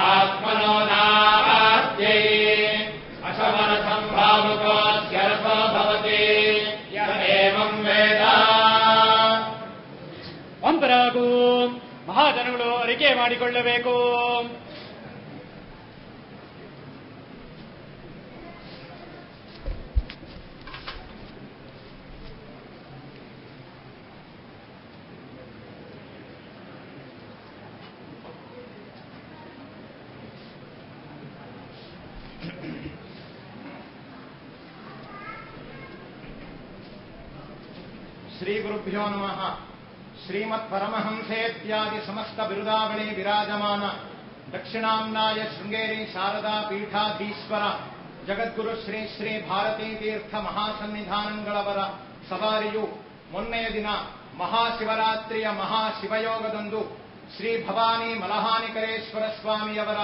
आत्मनो नास्यै अशमनसम्भावकोऽस्यर्पो भवति य एवम् वेद ಅಂತರಾಗು ಮಹಾಜನಗಳು ಅರಿಕೆ ಮಾಡಿಕೊಳ್ಳಬೇಕು ಶ್ರೀಗುರುಭ್ಯೋ ನಮಃ. ಶ್ರೀಮತ್ ಪರಮಹಂಸೇತ್ಯಾದಿ ಸಮಸ್ತ ಬಿರುದಾವಳಿ ವಿರಾಜಮಾನ. ದಕ್ಷಿಣಾಂನಾಯ ಶೃಂಗೇರಿ ಶಾರದಾ ಪೀಠಾಧೀಶ್ವರ. ಜಗದ್ಗುರು ಶ್ರೀ ಶ್ರೀ ಭಾರತೀ ತೀರ್ಥ ಮಹಾಸನ್ನಿಧಾನಗಳವರ ಸವಾರಿಯು ಮೊನ್ನೆಯ ದಿನ ಮಹಾಶಿವರಾತ್ರಿಯ ಮಹಾಶಿವಯೋಗದಂದು ಶ್ರೀ ಭವಾನಿ ಮಲಹಾನಿಕರೇಶ್ವರ ಸ್ವಾಮಿಯವರ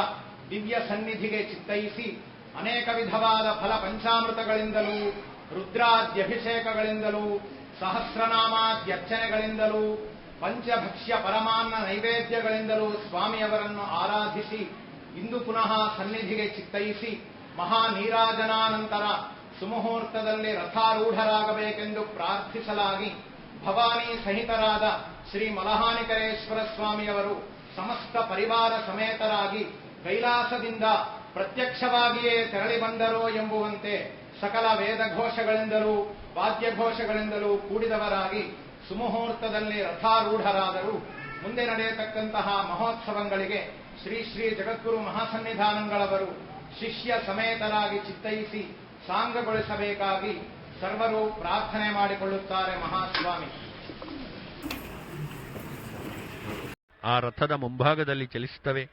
ದಿವ್ಯ ಸನ್ನಿಧಿಗೆ ಚಿತ್ತೈಸಿ ಅನೇಕ ವಿಧವಾದ ಫಲ ಪಂಚಾಮೃತಗಳಿಂದಲೂ, ರುದ್ರಾದ್ಯಭಿಷೇಕಗಳಿಂದಲೂ ಸಹಸ್ರನಾಮಾದ್ಯರ್ಚನೆಗಳಿಂದಲೂ ಪಂಚಭಕ್ಷ್ಯ ಪರಮಾನ್ನ ನೈವೇದ್ಯಗಳಿಂದಲೂ ಸ್ವಾಮಿಯವರನ್ನು ಆರಾಧಿಸಿ, ಇಂದು ಪುನಃ ಸನ್ನಿಧಿಗೆ ಚಿತ್ತೈಸಿ ಮಹಾ ನೀರಾಜನಾನಂತರ ಸುಮುಹೂರ್ತದಲ್ಲಿ ರಥಾರೂಢರಾಗಬೇಕೆಂದು ಪ್ರಾರ್ಥಿಸಲಾಗಿ, ಭವಾನಿ ಸಹಿತರಾದ ಶ್ರೀ ಮಲಹಾನಿಕರೇಶ್ವರ ಸ್ವಾಮಿಯವರು ಸಮಸ್ತ ಪರಿವಾರ ಸಮೇತರಾಗಿ ಕೈಲಾಸದಿಂದ ಪ್ರತ್ಯಕ್ಷವಾಗಿಯೇ ತೆರಳಿ ಬಂದರೋ ಎಂಬುವಂತೆ ಸಕಲ ವೇದ ಘೋಷಗಳಿಂದಲೂ ವಾದ್ಯ ಘೋಷಗಳಿಂದಲೂ ಕೂಡಿದವರಾಗಿ ಸುಮುಹೂರ್ತದಲ್ಲಿ ರಥಾರೂಢರಾದರು, ಮುಂದೆ ನಡೆಯತಕ್ಕಂತಹ ಮಹೋತ್ಸವಗಳಿಗೆ ಶ್ರೀ ಶ್ರೀ ಜಗದ್ಗುರು ಮಹಾಸನ್ನಿಧಾನಗಳವರು ಶಿಷ್ಯ ಸಮೇತರಾಗಿ ಚಿತ್ತೈಸಿ ಸಾಂಗಗೊಳಿಸಬೇಕಾಗಿ ಸರ್ವರು ಪ್ರಾರ್ಥನೆ ಮಾಡಿಕೊಳ್ಳುತ್ತಾರೆ ಮಹಾಸ್ವಾಮಿ ಆ ರಥದ ಮುಂಭಾಗದಲ್ಲಿ ಚಲಿಸುತ್ತವೆ.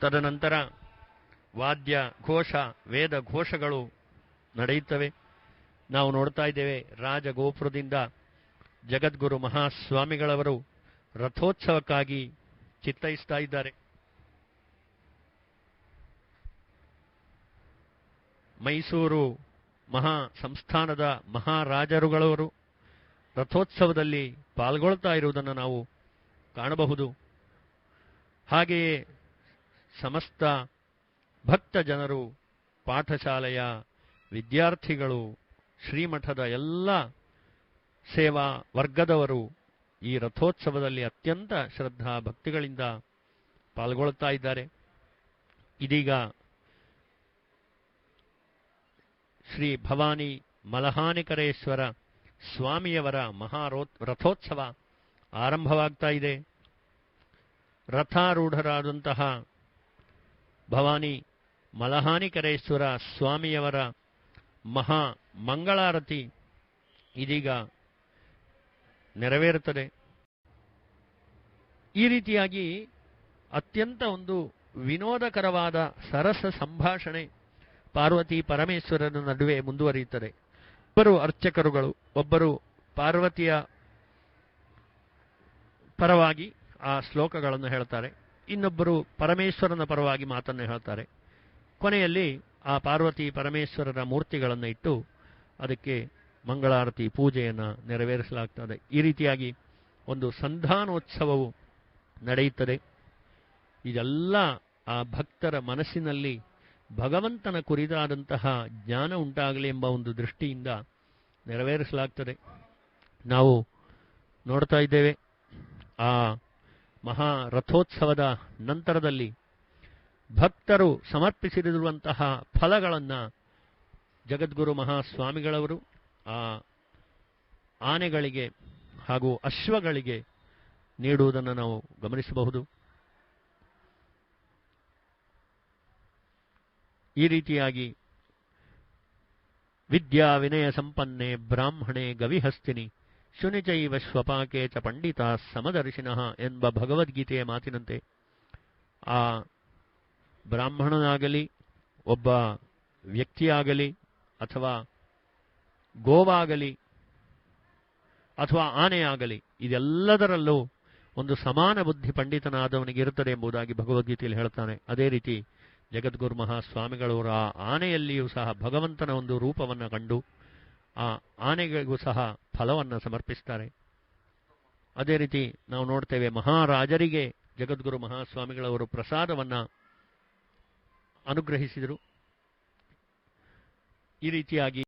ತದನಂತರ ವಾದ್ಯ, ಘೋಷ, ವೇದ ಘೋಷಗಳು ನಡೆಯುತ್ತವೆ. ನಾವು ನೋಡ್ತಾ ಇದ್ದೇವೆ ರಾಜಗೋಪುರದಿಂದ ಜಗದ್ಗುರು ಮಹಾಸ್ವಾಮಿಗಳವರು ರಥೋತ್ಸವಕ್ಕಾಗಿ ಚಿತ್ತೈಸ್ತಾ ಇದ್ದಾರೆ. ಮೈಸೂರು ಮಹಾ ಸಂಸ್ಥಾನದ ಮಹಾರಾಜರುಗಳವರು ರಥೋತ್ಸವದಲ್ಲಿ ಪಾಲ್ಗೊಳ್ತಾ ಇರುವುದನ್ನು ನಾವು ಕಾಣಬಹುದು. ಹಾಗೆಯೇ ಸಮಸ್ತ ಭಕ್ತ ಜನರು ಪಾಠಶಾಲೆಯ ವಿದ್ಯಾರ್ಥಿಗಳು, ಶ್ರೀಮಠದ ಎಲ್ಲ ಸೇವಾ ವರ್ಗದವರು ಈ ರಥೋತ್ಸವದಲ್ಲಿ ಅತ್ಯಂತ ಶ್ರದ್ಧಾ ಭಕ್ತಿಗಳಿಂದ ಪಾಲ್ಗೊಳ್ತಾ ಇದ್ದಾರೆ. ಇದೀಗ ಶ್ರೀ ಭವಾನಿ ಮಲಹಾನಿಕರೇಶ್ವರ ಸ್ವಾಮಿಯವರ ಮಹಾರೋ ರಥೋತ್ಸವ ಆರಂಭವಾಗ್ತಾ ಇದೆ. ರಥಾರೂಢರಾದಂತಹ ಭವಾನಿ ಮಲಹಾನಿಕರೇಶ್ವರ ಸ್ವಾಮಿಯವರ ಮಹಾ ಮಂಗಳಾರತಿ ಇದೀಗ ನೆರವೇರುತ್ತದೆ. ಈ ರೀತಿಯಾಗಿ ಅತ್ಯಂತ ಒಂದು ವಿನೋದಕರವಾದ ಸರಸ ಸಂಭಾಷಣೆ ಪಾರ್ವತಿ ಪರಮೇಶ್ವರನ ನಡುವೆ ಮುಂದುವರಿಯುತ್ತದೆ. ಇಬ್ಬರು ಅರ್ಚಕರುಗಳು, ಒಬ್ಬರು ಪಾರ್ವತಿಯ ಪರವಾಗಿ ಆ ಶ್ಲೋಕಗಳನ್ನು ಹೇಳ್ತಾರೆ. ಇನ್ನೊಬ್ಬರು ಪರಮೇಶ್ವರನ ಪರವಾಗಿ ಮಾತನ್ನು ಹೇಳ್ತಾರೆ. ಕೊನೆಯಲ್ಲಿ ಆ ಪಾರ್ವತಿ ಪರಮೇಶ್ವರರ ಮೂರ್ತಿಗಳನ್ನು ಇಟ್ಟು ಅದಕ್ಕೆ ಮಂಗಳಾರತಿ ಪೂಜೆಯನ್ನು ನೆರವೇರಿಸಲಾಗ್ತದೆ. ಈ ರೀತಿಯಾಗಿ ಒಂದು ಸಂಧಾನೋತ್ಸವವು ನಡೆಯುತ್ತದೆ. ಇದೆಲ್ಲ ಆ ಭಕ್ತರ ಮನಸ್ಸಿನಲ್ಲಿ ಭಗವಂತನ ಕುರಿತಾದಂತಹ ಜ್ಞಾನ ಉಂಟಾಗಲಿ ಎಂಬ ಒಂದು ದೃಷ್ಟಿಯಿಂದ ನೆರವೇರಿಸಲಾಗ್ತದೆ. ನಾವು ನೋಡ್ತಾ ಇದ್ದೇವೆ, ಆ ಮಹಾ ರಥೋತ್ಸವದ ನಂತರದಲ್ಲಿ ಭಕ್ತರು ಸಮರ್ಪಿಸಿರುವಂತಹ ಫಲಗಳನ್ನು ಜಗದ್ಗುರು ಮಹಾಸ್ವಾಮಿಗಳವರು ಆ ಆನೆಗಳಿಗೆ ಹಾಗೂ ಅಶ್ವಗಳಿಗೆ ನೀಡುವುದನ್ನು ನಾವು ಗಮನಿಸಬಹುದು. ಈ ರೀತಿಯಾಗಿ ವಿದ್ಯಾ ವಿನಯ ಸಂಪನ್ನೆ ಬ್ರಾಹ್ಮಣೆ ಗವಿಹಸ್ತಿನಿ ಶುನಿಚೈವ ಶ್ವಪಾಕೆ ಚ ಪಂಡಿತ ಸಮದರ್ಶಿನಃ ಎಂಬ ಭಗವದ್ಗೀತೆಯ ಮಾತಿನಂತೆ ಆ ಬ್ರಾಹ್ಮಣನಾಗಲಿ, ಒಬ್ಬ ವ್ಯಕ್ತಿಯಾಗಲಿ, ಅಥವಾ ಗೋವಾಗಲಿ, ಅಥವಾ ಆನೆಯಾಗಲಿ, ಇದೆಲ್ಲದರಲ್ಲೂ ಒಂದು ಸಮಾನ ಬುದ್ಧಿ ಪಂಡಿತನಾದವನಿಗೆ ಇರುತ್ತದೆ ಎಂಬುದಾಗಿ ಭಗವದ್ಗೀತೆಯಲ್ಲಿ ಹೇಳ್ತಾನೆ. ಅದೇ ರೀತಿ ಜಗದ್ಗುರು ಮಹಾಸ್ವಾಮಿಗಳವರು ಆ ಆನೆಯಲ್ಲಿಯೂ ಸಹ ಭಗವಂತನ ಒಂದು ರೂಪವನ್ನು ಕಂಡು ಆ ಆನೆಗಳಿಗೂ ಸಹ ಫಲವನ್ನು ಸಮರ್ಪಿಸ್ತಾರೆ. ಅದೇ ರೀತಿ ನಾವು ನೋಡ್ತೇವೆ ಮಹಾರಾಜರಿಗೆ ಜಗದ್ಗುರು ಮಹಾಸ್ವಾಮಿಗಳವರು ಪ್ರಸಾದವನ್ನ ಅನುಗ್ರಹಿಸಿದರು. ಈ ರೀತಿಯಾಗಿ